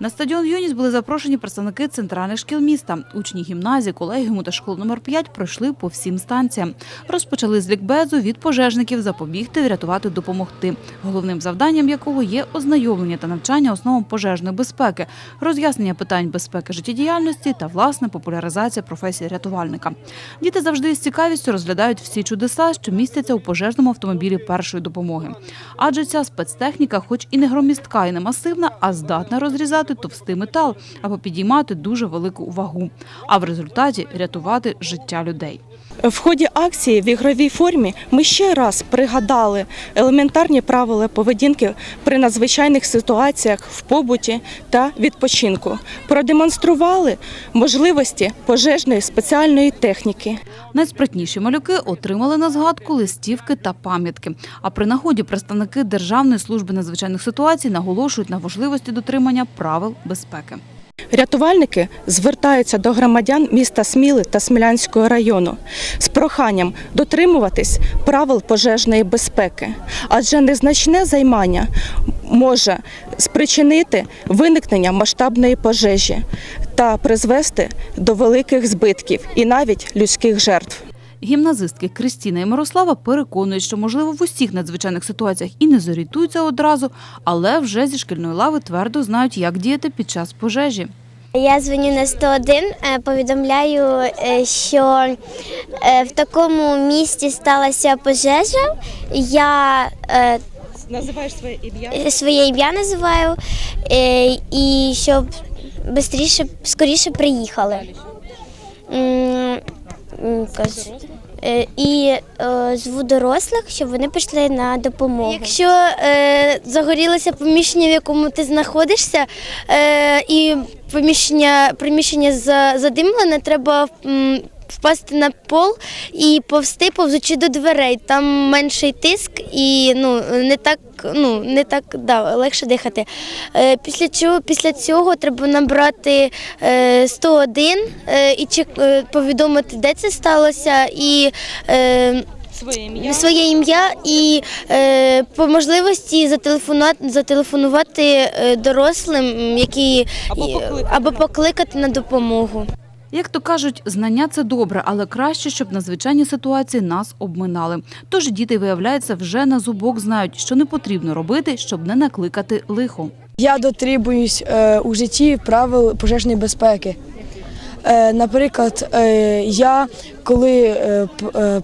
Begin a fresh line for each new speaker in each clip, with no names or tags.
На стадіон Юніс були запрошені представники центральних шкіл міста. Учні гімназії, колегіуму та школи номер 5 пройшли по всім станціям. Розпочали з лікбезу від пожежників запобігти, врятувати, допомогти. Головним завданням якого є ознайомлення та навчання основам пожежної безпеки, роз'яснення питань безпеки життєдіяльності та власне популяризація професії рятувальника. Діти завжди з цікавістю розглядають всі чудеса, що містяться у пожежному автомобілі першої допомоги. Адже ця спецтехніка, хоч і не громістка, і не масивна, а здатна розрізати товстий метал або підіймати дуже велику вагу, а в результаті рятувати життя людей.
В ході акції в ігровій формі ми ще раз пригадали елементарні правила поведінки при надзвичайних ситуаціях в побуті та відпочинку. Продемонстрували можливості пожежної спеціальної техніки.
Найспритніші малюки отримали на згадку листівки та пам'ятки. А при нагоді представники Державної служби надзвичайних ситуацій наголошують на важливості дотримання правил безпеки.
Рятувальники звертаються до громадян міста Сміли та Смілянського району з проханням дотримуватись правил пожежної безпеки, адже незначне займання може спричинити виникнення масштабної пожежі та призвести до великих збитків і навіть людських жертв.
Гімназистки Кристіна і Мирослава переконують, що можливо в усіх надзвичайних ситуаціях і не зорієнтуються одразу, але вже зі шкільної лави твердо знають, як діяти під час пожежі.
Я дзвоню на 101, е, повідомляю, е, що е, в такому місті сталася пожежа. Я
Називаєш своє ім'я?
своє ім'я називаю і щоб швидше, скоріше приїхали. Е, І е, зву дорослих, щоб вони пішли на допомогу. Якщо е, загорілося поміщення, в якому ти знаходишся, і поміщення приміщення за- задимлене, треба впасти на пол і повсти, повзучи до дверей. Там менший тиск і ну, не так, ну, не так да, легше дихати. Е, після, чого, після цього треба набрати е, 101 е, і е, повідомити, де це сталося, і
Своє ім'я.
своє ім'я, і е, по можливості зателефонувати, зателефонувати дорослим, які
Або покликати
або покликати на допомогу.
Як то кажуть, знання це добре, але краще, щоб надзвичайні ситуації нас обминали. Тож діти, виявляється, вже на зубок знають, що не потрібно робити, щоб не накликати лихо.
Я дотримуюсь е, у житті правил пожежної безпеки. Е, наприклад, е, я коли е, е,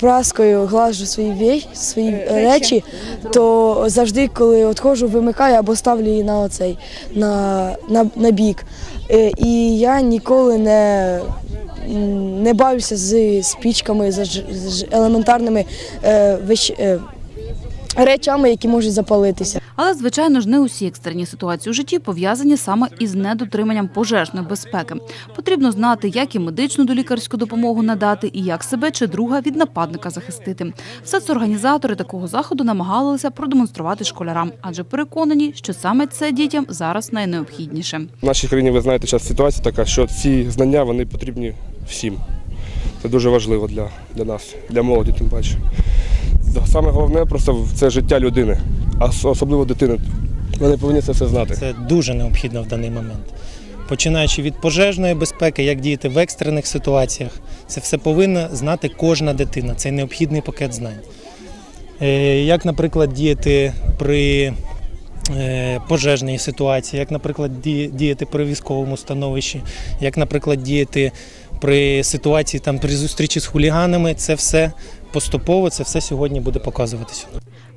праскою глажу свої вє- свої речі, то завжди, коли відходжу, вимикаю або ставлю її на оцей на, на, на бік. Е, і я ніколи не, не бавлюся з спічками, з, з елементарними е, вещ- е, речами, які можуть запалитися.
Але, звичайно ж, не усі екстрені ситуації у житті пов'язані саме із недотриманням пожежної безпеки. Потрібно знати, як і медичну долікарську допомогу надати, і як себе чи друга від нападника захистити. Все це організатори такого заходу намагалися продемонструвати школярам, адже переконані, що саме це дітям зараз найнеобхідніше.
В нашій країні ви знаєте, зараз ситуація така, що ці знання вони потрібні всім. Це дуже важливо для, для нас, для молоді, тим паче. Саме головне просто це життя людини, особливо дитини. Вони повинні це все знати.
Це дуже необхідно в даний момент. Починаючи від пожежної безпеки, як діяти в екстрених ситуаціях, це все повинна знати кожна дитина. Це необхідний пакет знань. Е, Як, наприклад, діяти при е, пожежній ситуації, як, наприклад, діяти при військовому становищі, як, наприклад, діяти при ситуації там при зустрічі з хуліганами, це все поступово, це все сьогодні буде показуватися.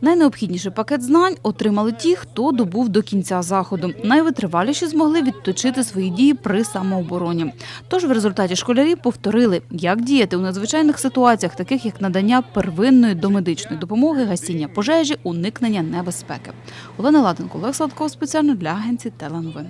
Найнеобхідніший пакет знань отримали ті, хто добув до кінця заходу. Найвитриваліші змогли відточити свої дії при самообороні. Тож в результаті школярі повторили, як діяти у надзвичайних ситуаціях, таких як надання первинної домедичної допомоги, гасіння пожежі, уникнення небезпеки. Олена Ладенко, Олег Сладков спеціально для агенції Теленовин.